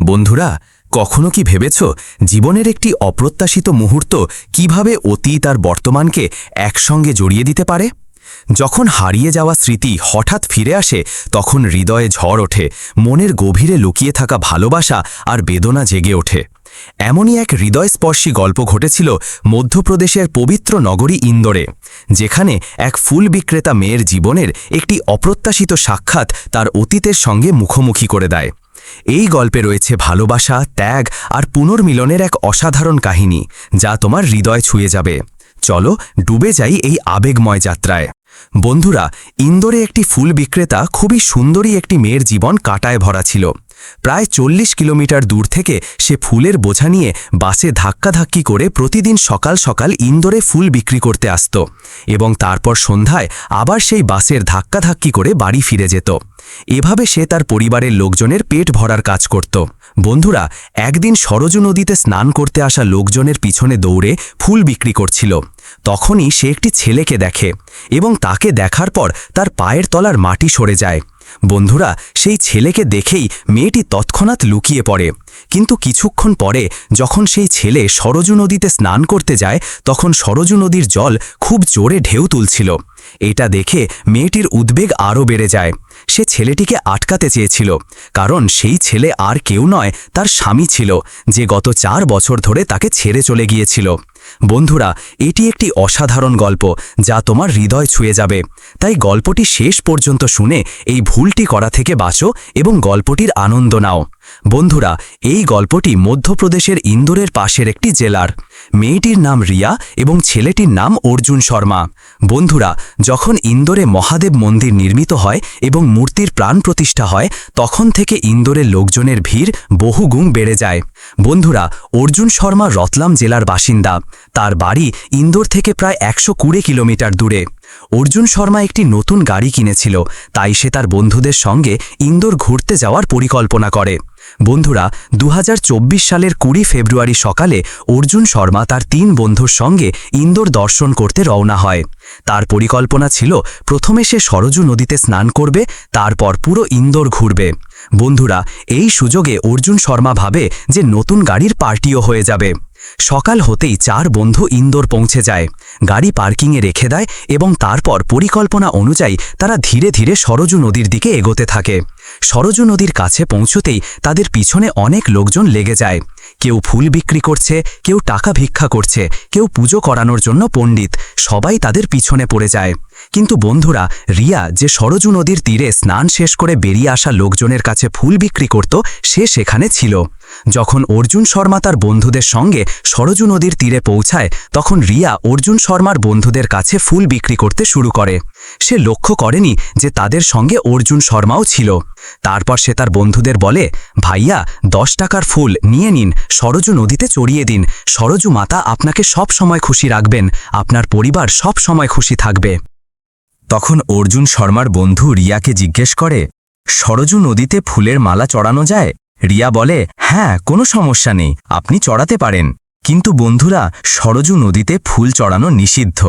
বন্ধুরা, কখনো কি ভেবেছ জীবনের একটি অপ্রত্যাশিত মুহূর্ত কীভাবে অতীত আর বর্তমানকে একসঙ্গে জড়িয়ে দিতে পারে? যখন হারিয়ে যাওয়া স্মৃতি হঠাৎ ফিরে আসে, তখন হৃদয়ে ঝড় ওঠে, মনের গভীরে লুকিয়ে থাকা ভালোবাসা আর বেদনা জেগে ওঠে। এমনই এক হৃদয়স্পর্শী গল্প ঘটেছিল মধ্যপ্রদেশের পবিত্র নগরী ইন্দোরে, যেখানে এক ফুল বিক্রেতা মেয়ের জীবনের একটি অপ্রত্যাশিত সাক্ষাৎ তার অতীতের সঙ্গে মুখোমুখি করে দেয়। এই গল্পে রয়েছে ভালোবাসা, ত্যাগ আর পুনর্মিলনের এক অসাধারণ কাহিনী, যা তোমার হৃদয় ছুঁয়ে যাবে। চলো ডুবে যাই এই আবেগময় যাত্রায়। বন্ধুরা, ইন্দোরে একটি ফুল বিক্রেতা খুবই সুন্দরী একটি মেয়ের জীবন কাটায় ভরা ছিল। প্রায় চল্লিশ কিলোমিটার দূর থেকে সে ফুলের বোঝা নিয়ে বাসে ধাক্কাধাক্কি করে প্রতিদিন সকাল সকাল ইন্দোরে ফুল বিক্রি করতে আসত এবং তারপর সন্ধ্যায় আবার সেই বাসের ধাক্কাধাক্কি করে বাড়ি ফিরে যেত। এভাবে সে তার পরিবারের লোকজনের পেট ভরার কাজ করত। বন্ধুরা, একদিন সরজু নদীতে স্নান করতে আসা লোকজনের পিছনে দৌড়ে ফুল বিক্রি করছিল। তখনই সে একটি ছেলেকে দেখে এবং তাকে দেখার পর তার পায়ের তলার মাটি সরে যায়। বন্ধুরা, সেই ছেলেকে দেখেই মেয়েটি তৎক্ষণাৎ লুকিয়ে পড়ে। কিন্তু কিছুক্ষণ পরে যখন সেই ছেলে সরজু নদীতে স্নান করতে যায়, তখন সরজু নদীর জল খুব জোরে ঢেউ তুলছিল। এটা দেখে মেয়েটির উদ্বেগ আরও বেড়ে যায়। সে ছেলেটিকে আটকাতে চেয়েছিল, কারণ সেই ছেলে আর কেউ নয়, তার স্বামী ছিল, যে গত চার বছর ধরে তাকে ছেড়ে চলে গিয়েছিল। বন্ধুরা, এটি একটি অসাধারণ গল্প যা তোমার হৃদয় ছুঁয়ে যাবে। তাই গল্পটি শেষ পর্যন্ত শুনে এই ভুলটি করা থেকে বাঁচো এবং গল্পটির আনন্দ নাও। বন্ধুরা, এই গল্পটি মধ্যপ্রদেশের ইন্দোরের পাশের একটি জেলার। মেয়েটির নাম রিয়া এবং ছেলেটির নাম অর্জুন শর্মা। বন্ধুরা, যখন ইন্দোরে মহাদেব মন্দির নির্মিত হয় এবং মূর্তির প্রাণ প্রতিষ্ঠা হয়, তখন থেকে ইন্দোরের লোকজনের ভিড় বহুগুণ বেড়ে যায়। বন্ধুরা, অর্জুন শর্মা রতলাম জেলার বাসিন্দা। তার বাড়ি ইন্দোর থেকে প্রায় একশো কুড়ি কিলোমিটার দূরে। অর্জুন শর্মা একটি নতুন গাড়ি কিনেছিল, তাই সে তার বন্ধুদের সঙ্গে ইন্দোর ঘুরতে যাওয়ার পরিকল্পনা করে। বন্ধুরা দু হাজার চব্বিশ সালের কুড়ি ফেব্রুয়ারি সকালে অর্জুন শর্মা তার তিন বন্ধুর সঙ্গে ইন্দোর দর্শন করতে রওনা হয়। তার পরিকল্পনা ছিল, প্রথমে সে সরজু নদীতে স্নান করবে, তারপর পুরো ইন্দোর ঘুরবে। বন্ধুরা, এই সুযোগে অর্জুন শর্মা ভাবে যে নতুন গাড়ির পার্টিও হয়ে যাবে। সকাল হতেই চার বন্ধু ইন্দোর পৌঁছে যায়। গাড়ি পার্কিংয়ে রেখে দেয় এবং তারপর পরিকল্পনা অনুযায়ী তারা ধীরে ধীরে সরজু নদীর দিকে এগোতে থাকে। সরজু নদীর কাছে পৌঁছতেই তাদের পিছনে অনেক লোকজন লেগে যায়। কেউ ফুল বিক্রি করছে, কেউ টাকা ভিক্ষা করছে, কেউ পুজো করানোর জন্য পণ্ডিত। সবাই তাদের পিছনে পড়ে যায়। কিন্তু বন্ধুরা, রিয়া যে সরজু নদীর তীরে স্নান শেষ করে বেরিয়ে আসা লোকজনের কাছে ফুল বিক্রি করত, সে সেখানে ছিল। যখন অর্জুন শর্মা তার বন্ধুদের সঙ্গে সরজু নদীর তীরে পৌঁছায়, তখন রিয়া অর্জুন শর্মার বন্ধুদের কাছে ফুল বিক্রি করতে শুরু করে। সে লক্ষ্য করেনি যে তাদের সঙ্গে অর্জুন শর্মাও ছিল। তারপর সে তার বন্ধুদের বলে, ভাইয়া, দশ টাকার ফুল, নিয়ে নিন, সরজু নদীতে চড়িয়ে দিন। সরজু মাতা আপনাকে সব সময় খুশি রাখবেন, আপনার পরিবার সব সময় খুশি থাকবে। তখন অর্জুন শর্মার বন্ধু রিয়াকে জিজ্ঞেস করে, সরজু নদীতে ফুলের মালা চড়ানো যায়? রিয়া বলে হ্যাঁ কোনো সমস্যা নেই, আপনি চড়াতে পারেন। কিন্তু বন্ধুরা, সরজু নদীতে ফুল চড়ানো নিষিদ্ধ।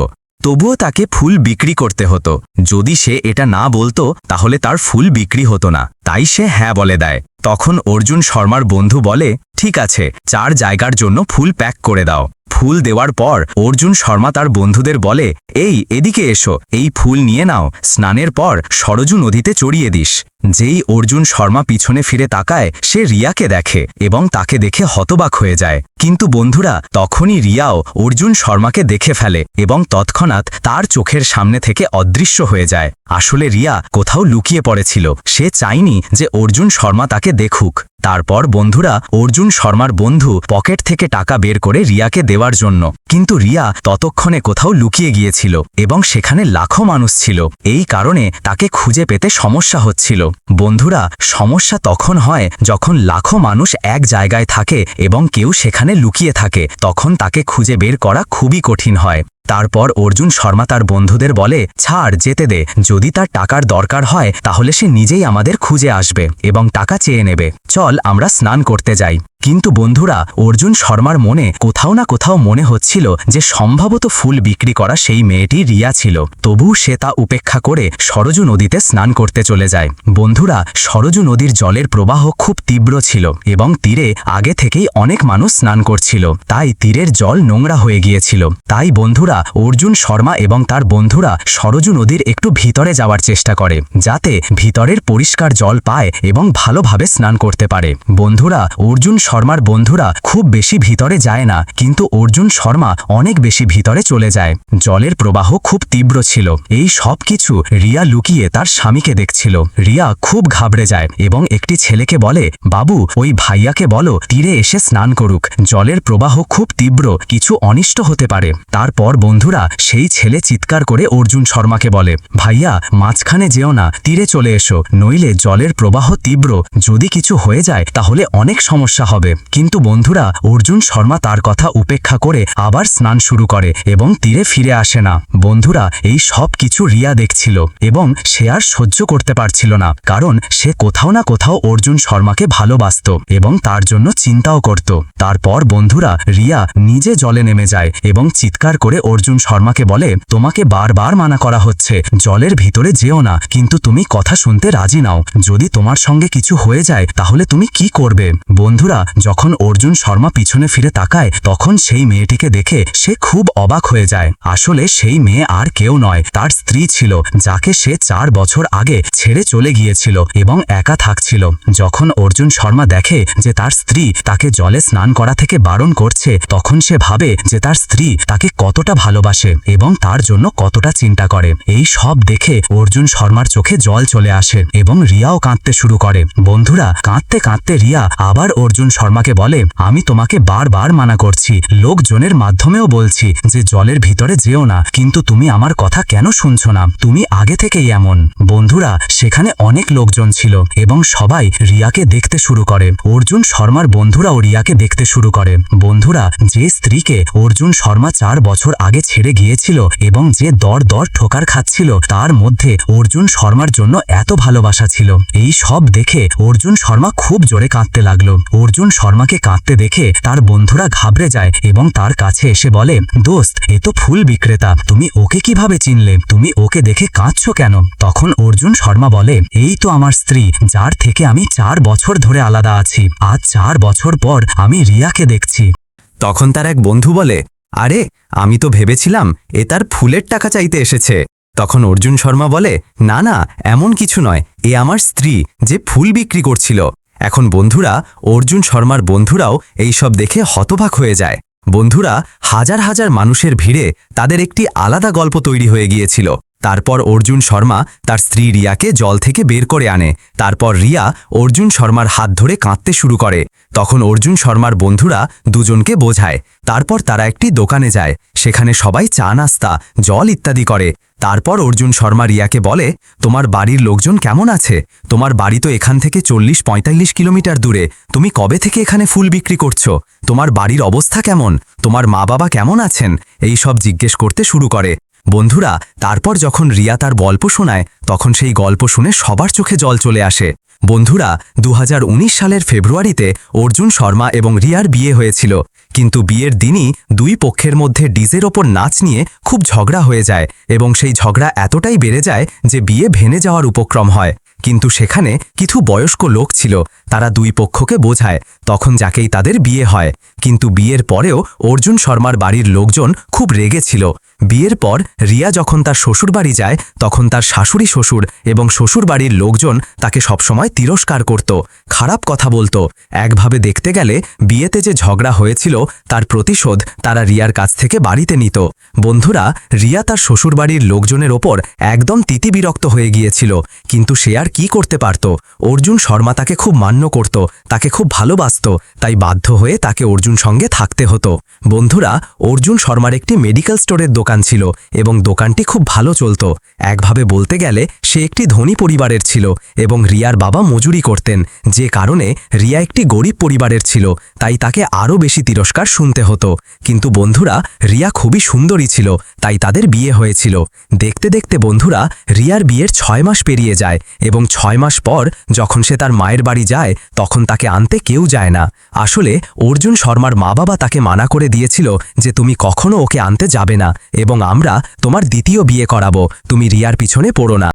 তবুও তাকে ফুল বিক্রি করতে হতো। যদি সে এটা না বলতো, তাহলে তার ফুল বিক্রি হতো না। তাই সে হ্যাঁ বলে দেয়। তখন অর্জুন শর্মার বন্ধু বলে, ঠিক আছে, চার জায়গার জন্য ফুল প্যাক করে দাও। ফুল দেওয়ার পর অর্জুন শর্মা তার বন্ধুদের বলে, এই, এদিকে এসো, এই ফুল নিয়ে নাও, স্নানের পর সরজু নদীতে চড়িয়ে দিস। যেই অর্জুন শর্মা পিছনে ফিরে তাকায়, সে রিয়াকে দেখে এবং তাকে দেখে হতবাক হয়ে যায়। কিন্তু বন্ধুরা, তখনই রিয়াও অর্জুন শর্মাকে দেখে ফেলে এবং তৎক্ষণাৎ তার চোখের সামনে থেকে অদৃশ্য হয়ে যায়। আসলে রিয়া কোথাও লুকিয়ে পড়েছিল। সে চাইনি যে অর্জুন শর্মা তাকে দেখুক। তারপর বন্ধুরা, অর্জুন শর্মার বন্ধু পকেট থেকে টাকা বের করে রিয়াকে দেওয়ার জন্য। কিন্তু রিয়া ততক্ষণে কোথাও লুকিয়ে গিয়েছিল এবং সেখানে লাখো মানুষ ছিল। এই কারণে তাকে খুঁজে পেতে সমস্যা হচ্ছিল। বন্ধুরা, সমস্যা তখন হয় যখন লাখো মানুষ এক জায়গায় থাকে এবং কেউ সেখানে লুকিয়ে থাকে, তখন তাকে খুঁজে বের করা খুবই কঠিন হয়। তারপর অর্জুন শর্মা তার বন্ধুদের বলে, ছাড়, যেতে দে। যদি তার টাকার দরকার হয়, তাহলে সে নিজেই আমাদের খুঁজে আসবে এবং টাকা চেয়ে নেবে। চল, আমরা স্নান করতে যাই। কিন্তু বন্ধুরা, অর্জুন শর্মার মনে কোথাও না কোথাও মনে হচ্ছিল যে সম্ভবত ফুল বিক্রি করা সেই মেয়েটি রিয়া ছিল। তবু সে তা উপেক্ষা করে সরজু নদীতে স্নান করতে চলে যায়। বন্ধুরা, সরজু নদীর জলের প্রবাহ খুব তীব্র ছিল এবং তীরে আগে থেকেই অনেক মানুষ স্নান করছিল। তাই তীরের জল নোংরা হয়ে গিয়েছিল। তাই বন্ধুরা, অর্জুন শর্মা এবং তার বন্ধুরা সরজু নদীর একটু ভিতরে যাওয়ার চেষ্টা করে, যাতে ভিতরের পরিষ্কার জল পায় এবং ভালোভাবে স্নান করতে পারে। বন্ধুরা, অর্জুন শর্মার বন্ধুরা খুব বেশি ভিতরে যায় না, কিন্তু অর্জুন শর্মা অনেক বেশি ভিতরে চলে যায়। জলের প্রবাহ খুব তীব্র ছিল। এই সব কিছু রিয়া লুকিয়ে তার স্বামীকে দেখছিল। রিয়া খুব ঘাবড়ে যায় এবং একটি ছেলেকে বলে, বাবু, ওই ভাইয়াকে বলো, তীরে এসে স্নান করুক। জলের প্রবাহ খুব তীব্র, কিছু অনিষ্ট হতে পারে। তারপর বন্ধুরা সেই ছেলে চিৎকার করে অর্জুন শর্মাকে বলে, ভাইয়া, মাঝখানে যেও না, তীরে চলে এসো, নইলে জলের প্রবাহ তীব্র। যদি কিছু হয়ে যায়, তাহলে অনেক সমস্যা হবে। কিন্তু বন্ধুরা, অর্জুন শর্মা তার কথা উপেক্ষা করে আবার স্নান শুরু করে এবং তীরে ফিরে আসে না। বন্ধুরা, এই সব কিছু রিয়া দেখছিল এবং সে আর সহ্য করতে পারছিল না, কারণ সে কোথাও না কোথাও অর্জুন শর্মাকে ভালোবাসত এবং তার জন্য চিন্তাও করত। তারপর বন্ধুরা, রিয়া নিজে জলে নেমে যায় এবং চিৎকার করে অর্জুন শর্মাকে বলে, তোমাকে বারবার মানা করা হচ্ছে, জলের ভিতরে যেও না, কিন্তু তুমি কথা শুনতে রাজি নাও। যদি তোমার সঙ্গে কিছু হয়ে যায়, তাহলে তুমি কি করবে? বন্ধুরা যখন অর্জুন শর্মা পিছনে ফিরে তাকায়, তখন সেই মেয়েটিকে দেখে সে খুব অবাক হয়ে যায়। আসলে সেই মেয়ে আর কেউ নয়, তার স্ত্রী ছিল, যাকে সে চার বছর আগে ছেড়ে চলে গিয়েছিল এবং একা থাকছিল। যখন অর্জুন শর্মা দেখে যে তার স্ত্রী তাকে জলে স্নান করা থেকে বারণ করছে, তখন সে ভাবে যে তার স্ত্রী তাকে কতটা ভালোবাসে এবং তার জন্য কতটা চিন্তা করে। এই সব দেখে অর্জুন শর্মার চোখে জল চলে আসে এবং রিয়াও কাঁদতে শুরু করে। বন্ধুরা, কাঁদতে কাঁদতে রিয়া আবার অর্জুন শর্মাকে বলে, আমি তোমাকে বারবার মানা করছি। লোকজনের মাধ্যমেও বলছি যে জলের ভিতরে যেও না, কিন্তু তুমি আমার কথা কেন শুনছো না? তুমি আগে থেকেই এমন। বন্ধুরা, সেখানে অনেক লোকজন ছিল এবং সবাই রিয়াকে দেখতে শুরু করে। অর্জুন শর্মার বন্ধুরাও রিয়াকে দেখতে শুরু করে। বন্ধুরা, যে স্ত্রীকে অর্জুন শর্মা চার বছর আগে ছেড়ে গিয়েছিল এবং যে দর দর ঠোকার খাচ্ছিল, তার মধ্যে অর্জুন শর্মার জন্য এত ভালোবাসা ছিল। এই সব দেখে অর্জুন শর্মা খুব জোরে কাঁদতে লাগল। অর্জুন শর্মাকে কাঁদতে দেখে তার বন্ধুরা ঘাবড়ে যায় এবং তার কাছে এসে বলে, দোস্ত, এ তো ফুল বিক্রেতা, তুমি ওকে কীভাবে চিনলে? তুমি ওকে দেখে কাঁদছো কেন? তখন অর্জুন শর্মা বলে, এই তো আমার স্ত্রী, যার থেকে আমি চার বছর ধরে আলাদা আছি। আজ চার বছর পর আমি রিয়াকে দেখছি। তখন তার এক বন্ধু বলে, আরে, আমি তো ভেবেছিলাম এ তার ফুলের টাকা চাইতে এসেছে। তখন অর্জুন শর্মা বলে, না না, এমন কিছু নয়। এ আমার স্ত্রী, যে ফুল বিক্রি করছিল। এখন বন্ধুরা, অর্জুন শর্মার বন্ধুরাও এই সব দেখে হতবাক হয়ে যায়। বন্ধুরা, হাজার হাজার মানুষের ভিড়ে তাদের একটি আলাদা গল্প তৈরি হয়ে গিয়েছিল। তারপর অর্জুন শর্মা তার স্ত্রী রিয়াকে জল থেকে বের করে আনে। তারপর রিয়া অর্জুন শর্মার হাত ধরে কাঁদতে শুরু করে। তখন অর্জুন শর্মার বন্ধুরা দুজনকে বোঝায়। তারপর তারা একটি দোকানে যায়। সেখানে সবাই চা, নাস্তা, জল ইত্যাদি করে। তারপর অর্জুন শর্মা রিয়াকে বলে, তোমার বাড়ির লোকজন কেমন আছে? তোমার বাড়ি তো এখান থেকে চল্লিশ, পঁয়তাল্লিশ কিলোমিটার দূরে। তুমি কবে থেকে এখানে ফুল বিক্রি করছ? তোমার বাড়ির অবস্থা কেমন? তোমার মা বাবা কেমন আছেন? এই সব জিজ্ঞেস করতে শুরু করে। বন্ধুরা, তারপর যখন রিয়া তার গল্প শোনায়, তখন সেই গল্প শুনে সবার চোখে জল চলে আসে। বন্ধুরা দু হাজার উনিশ সালের ফেব্রুয়ারিতে অর্জুন শর্মা এবং রিয়ার বিয়ে হয়েছিল। কিন্তু বিয়ের দিনই দুই পক্ষের মধ্যে ডিজের ওপর নাচ নিয়ে খুব ঝগড়া হয়ে যায় এবং সেই ঝগড়া এতটাই বেড়ে যায় যে বিয়ে ভেঙে যাওয়ার উপক্রম হয়। কিন্তু সেখানে কিছু বয়স্ক লোক ছিল তারা দুই পক্ষকে বোঝায়, তখন যাকেই তাদের বিয়ে হয়। কিন্তু বিয়ের পরেও অর্জুন শর্মার বাড়ির লোকজন খুব রেগেছিল বিয়ের পর রিয়া যখন তার শ্বশুরবাড়ি যায়, তখন তার শাশুড়ি শ্বশুর এবং শ্বশুরবাড়ির লোকজন তাকে সবসময় তিরস্কার করত। খারাপ কথা বলতো। একভাবে দেখতে গেলে বিয়েতে যে ঝগড়া হয়েছিল, তার প্রতিশোধ তারা রিয়ার কাছ থেকে বাড়িতে নিত। বন্ধুরা, রিয়া তার শ্বশুরবাড়ির লোকজনের ওপর একদম তিতিবিরক্ত হয়ে গিয়েছিল। কিন্তু সে আর কি করতে পারত? অর্জুন শর্মা তাকে খুব মান্য করত তাকে খুব ভালোবাসত তাই বাধ্য হয়ে তাকে অর্জুন সঙ্গে থাকতে হতো। বন্ধুরা, অর্জুন শর্মার একটি মেডিকেল স্টোরের দোকান ছিল এবং দোকানটি খুব ভালো চলত। একভাবে বলতে গেলে, সে একটি ধনী পরিবারের ছিল এবং রিয়ার বাবা মজুরি করতেন, যে কারণে রিয়া একটি গরিব পরিবারের ছিল, তাই তাকে আরও বেশি তিরস্কার শুনতে হতো। কিন্তু বন্ধুরা, রিয়া খুবই সুন্দরী ছিল, তাই তাদের বিয়ে হয়েছিল। দেখতে দেখতে বন্ধুরা, রিয়ার বিয়ের ছয় মাস পেরিয়ে যায় এবং ছয় মাস পর যখন সে তার মায়ের বাড়ি যায়, তখন তাকে আনতে কেউ যায় না। আসলে, অর্জুন শর্মার মা বাবা তাকে মানা করে দিয়েছিল যে তুমি কখনো ওকে আনতে যাবে না এবং আমরা তোমার দ্বিতীয় বিয়ে করাবো। তুমি রিয়ার পিছনে পড়ো না।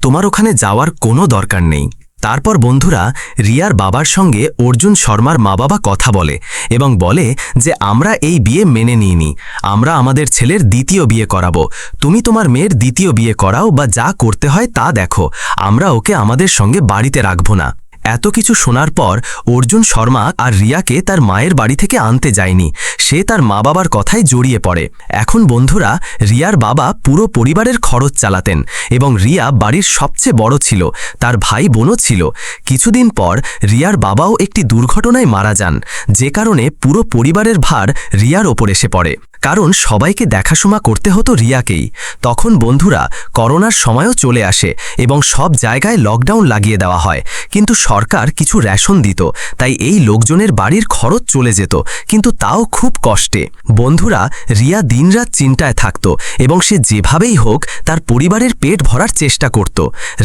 তোমার ওখানে যাওয়ার কোনো দরকার নেই। তারপর বন্ধুরা, রিয়ার বাবার সঙ্গে অর্জুন শর্মার মা বাবা কথা বলে এবং বলে যে, আমরা এই বিয়ে মেনে নিইনি। আমরা আমাদের ছেলের দ্বিতীয় বিয়ে করাবো। তুমি তোমার মেয়ের দ্বিতীয় বিয়ে করাও বা যা করতে হয় তা দেখো। আমরা ওকে আমাদের সঙ্গে বাড়িতে রাখব না। এত কিছু শোনার পর অর্জুন শর্মা আর রিয়াকে তার মায়ের বাড়ি থেকে আনতে যায়নি। সে তার মা বাবার কথায় জড়িয়ে পড়ে। এখন বন্ধুরা, রিয়ার বাবা পুরো পরিবারের খরচ চালাতেন এবং রিয়া বাড়ির সবচেয়ে বড় ছিল, তার ভাই বোনও ছিল। কিছুদিন পর রিয়ার বাবাও একটি দুর্ঘটনায় মারা যান, যে কারণে পুরো পরিবারের ভার রিয়ার ওপর এসে পড়ে। কারণ সবাইকে দেখাশোনা করতে হতো রিয়াকেই। তখন বন্ধুরা করোনার সময়ও চলে আসে এবং সব জায়গায় লকডাউন লাগিয়ে দেওয়া হয়। কিন্তু সরকার কিছু রেশন দিত, তাই এই লোকজনের বাড়ির খরচ চলে যেত, কিন্তু তাও খুব কষ্টে। বন্ধুরা রিয়া দিনরাত চিন্তায় থাকত এবং সে যেভাবেই হোক তার পরিবারের পেট ভরার চেষ্টা করত।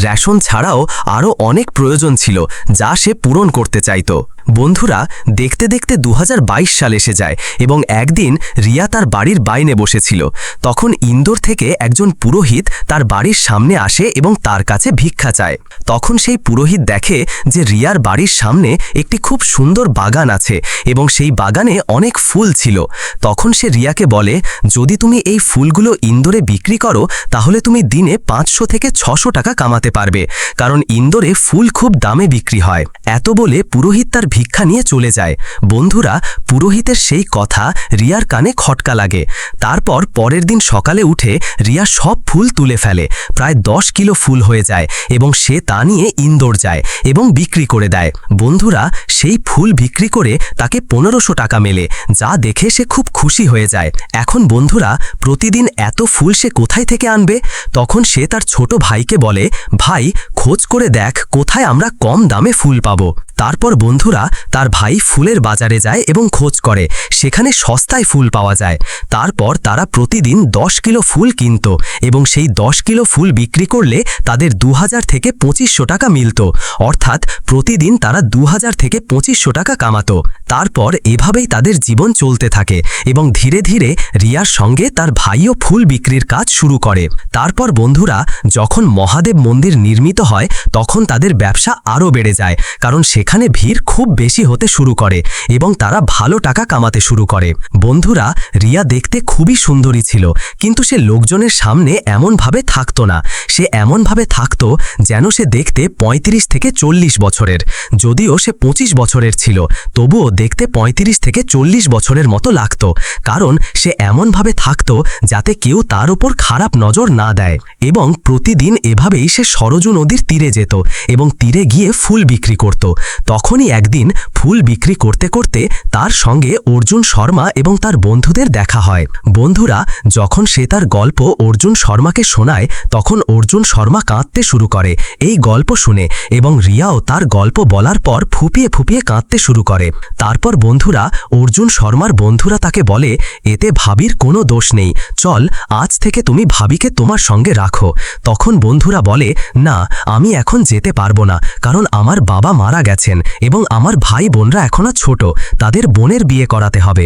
রেশন ছাড়াও আরও অনেক প্রয়োজন ছিল, যা সে পূরণ করতে চাইত। বন্ধুরা, দেখতে দেখতে দু হাজার বাইশ সাল এসে যায় এবং একদিন রিয়া তার বাড়ির বাইনে বসেছিল। তখন ইন্দোর থেকে একজন পুরোহিত তার বাড়ির সামনে আসে এবং তার কাছে ভিক্ষা চায়। তখন সেই পুরোহিত দেখে যে রিয়ার বাড়ির সামনে একটি খুব সুন্দর বাগান আছে এবং সেই বাগানে অনেক ফুল ছিল। তখন সে রিয়াকে বলে, যদি তুমি এই ফুলগুলো ইন্দোরে বিক্রি করো, তাহলে তুমি দিনে পাঁচশো থেকে ছশো টাকা কামাতে পারবে, কারণ ইন্দোরে ফুল খুব দামে বিক্রি হয়। এত বলে পুরোহিত তার ভিক্ষা নিয়ে চলে যায়। বন্ধুরা, পুরোহিতের সেই কথা রিয়ার কানে খটকা লাগে। তারপর পরের দিন সকালে উঠে রিয়া সব ফুল তুলে ফেলে। প্রায় দশ কিলো ফুল হয়ে যায় এবং সে তা নিয়ে ইন্দোর যায় এবং বিক্রি করে দেয়। বন্ধুরা, সেই ফুল বিক্রি করে তাকে পনেরোশো টাকা মেলে, যা দেখে সে খুব খুশি হয়ে যায়। এখন বন্ধুরা, প্রতিদিন এত ফুল সে কোথায় থেকে আনবে? তখন সে তার ছোট ভাইকে বলে, ভাই, খোঁজ করে দেখ কোথায় আমরা কম দামে ফুল পাবো। তারপর বন্ধুরা তার ভাই ফুলের বাজারে যায় এবং খোঁজ করে। সেখানে সস্তায় ফুল পাওয়া যায়। তারপর তারা প্রতিদিন দশ কিলো ফুল কিনত এবং সেই দশ কিলো ফুল বিক্রি করলে তাদের দু হাজার থেকে পঁচিশশো টাকা মিলত। অর্থাৎ প্রতিদিন তারা দু হাজার থেকে পঁচিশশো টাকা কামাতো। তারপর এভাবেই তাদের জীবন চলতে থাকে এবং ধীরে ধীরে রিয়ার সঙ্গে তার ভাইও ফুল বিক্রির কাজ শুরু করে। তারপর বন্ধুরা যখন মহাদেব মন্দির নির্মিত হয়, তখন তাদের ব্যবসা আরও বেড়ে যায়। কারণ সেখানে ভিড় খুব বেশি হতে শুরু করে এবং তারা ভালো টাকা কামাতে শুরু করে। বন্ধুরা, রিয়া দেখতে খুবই সুন্দরী ছিল, কিন্তু সে লোকজনের সামনে এমনভাবে থাকতো না। সে এমনভাবে থাকতো যেন সে দেখতে ৩৫ থেকে চল্লিশ বছরের, যদিও সে ২৫ বছরের ছিল, তবুও দেখতে ৩৫ থেকে চল্লিশ বছরের মতো লাগতো, কারণ সে এমনভাবে থাকতো যাতে কেউ তার উপর খারাপ নজর না দেয় এবং প্রতিদিন এভাবেই সে সরজু নদীর তীরে যেত এবং তীরে গিয়ে ফুল বিক্রি করত। তখনই একদিন ফুল বিক্রি করতে করতে তার সঙ্গে অর্জুন শর্মা এবং তার বন্ধুদের দেখা হয়। বন্ধুরা যখন সে তার গল্প অর্জুন শর্মাকে শোনায়, তখন অর্জুন শর্মা কাঁদতে শুরু করে। এই গল্প শুনে এবং রিয়াও তার গল্প বলার পর ফুপিয়ে ফুপিয়ে কাঁদতে শুরু করে। তারপর বন্ধুরা অর্জুন শর্মার বন্ধুরা তাকে বলে, এতে ভাবির কোনো দোষ নেই। চল, আজ থেকে তুমি ভাবিকে তোমার সঙ্গে রাখো। তখন বন্ধুরা বলে, না, আমি এখন যেতে পারব না, কারণ আমার বাবা মারা গেছেন এবং আমার ভাই বোনরা এখনও ছোট, তাদের বোনের বিয়ে করাতে হবে।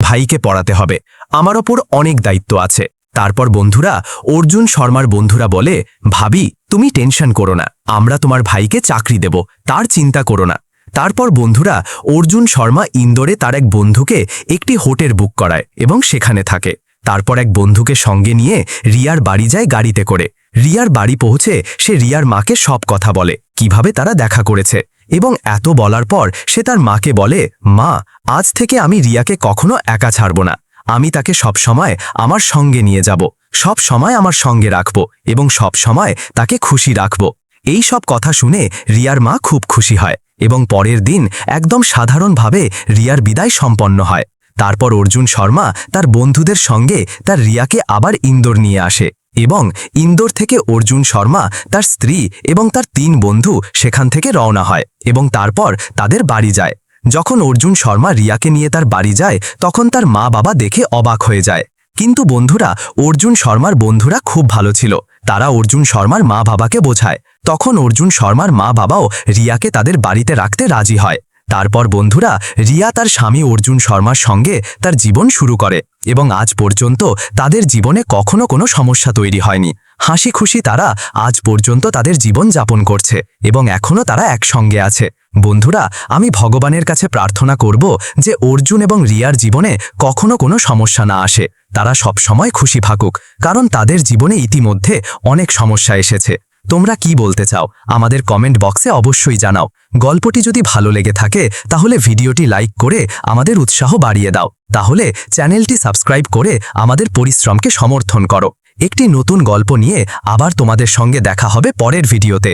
ভাইকে পড়াতে হবে। আমার ওপর অনেক দায়িত্ব আছে। তারপর বন্ধুরা, অর্জুন শর্মার বন্ধুরা বলে, ভাবি, তুমি টেনশন করো না। আমরা তোমার ভাইকে চাকরি দেব, তার চিন্তা করো না। তারপর বন্ধুরা, অর্জুন শর্মা ইন্দোরে তার এক বন্ধুকে একটি হোটেল বুক করায় এবং সেখানে থাকে। তারপর এক বন্ধুকে সঙ্গে নিয়ে রিয়ার বাড়ি যায় গাড়িতে করে। রিয়ার বাড়ি পৌঁছে সে রিয়ার মাকে সব কথা বলে। কীভাবে তারা দেখা করেছে? এবং এত বলার পর সে তার মাকে বলে, মা, আজ থেকে আমি রিয়াকে কখনো একা ছাড়ব না। আমি তাকে সব সময় আমার সঙ্গে নিয়ে যাব। সব সময় আমার সঙ্গে রাখব এবং সব সময় তাকে খুশি রাখব। এই সব কথা শুনে রিয়ার মা খুব খুশি হয় এবং পরের দিন একদম সাধারণভাবে রিয়ার বিদায় সম্পন্ন হয়। তারপর অর্জুন শর্মা তার বন্ধুদের সঙ্গে তার রিয়াকে আবার ইন্দোর নিয়ে আসে। এবং ইন্দোর থেকে অর্জুন শর্মা তার স্ত্রী এবং তার তিন বন্ধু সেখান থেকে রওনা হয় এবং তারপর তাদের বাড়ি যায়। যখন অর্জুন শর্মা রিয়াকে নিয়ে তার বাড়ি যায়, তখন তার মা বাবা দেখে অবাক হয়ে যায়। কিন্তু বন্ধুরা, অর্জুন শর্মার বন্ধুরা খুব ভালো ছিল। তারা অর্জুন শর্মার মা বাবাকে বোঝায়। তখন অর্জুন শর্মার মা বাবাও রিয়াকে তাদের বাড়িতে রাখতে রাজি হয়। তারপর বন্ধুরা, রিয়া তার স্বামী অর্জুন শর্মার সঙ্গে তার জীবন শুরু করে এবং আজ পর্যন্ত তাদের জীবনে কখনো কোনো সমস্যা তৈরি হয়নি। হাসি খুশি তারা আজ পর্যন্ত তাদের জীবন যাপন করছে এবং এখনও তারা একসঙ্গে আছে। বন্ধুরা, আমি ভগবানের কাছে প্রার্থনা করব যে অর্জুন এবং রিয়ার জীবনে কখনো কোনো সমস্যা না আসে। তারা সব সময় খুশি থাকুক, কারণ তাদের জীবনে ইতিমধ্যে অনেক সমস্যা এসেছে। তোমরা কি বলতে চাও, আমাদের কমেন্ট বক্সে অবশ্যই জানাও। গল্পটি যদি ভালো লেগে থাকে, তাহলে ভিডিওটি লাইক করে আমাদের উৎসাহ বাড়িয়ে দাও। তাহলে চ্যানেলটি সাবস্ক্রাইব করে আমাদের পরিশ্রমকে সমর্থন করো। একটি নতুন গল্প নিয়ে আবার তোমাদের সঙ্গে দেখা হবে পরের ভিডিওতে।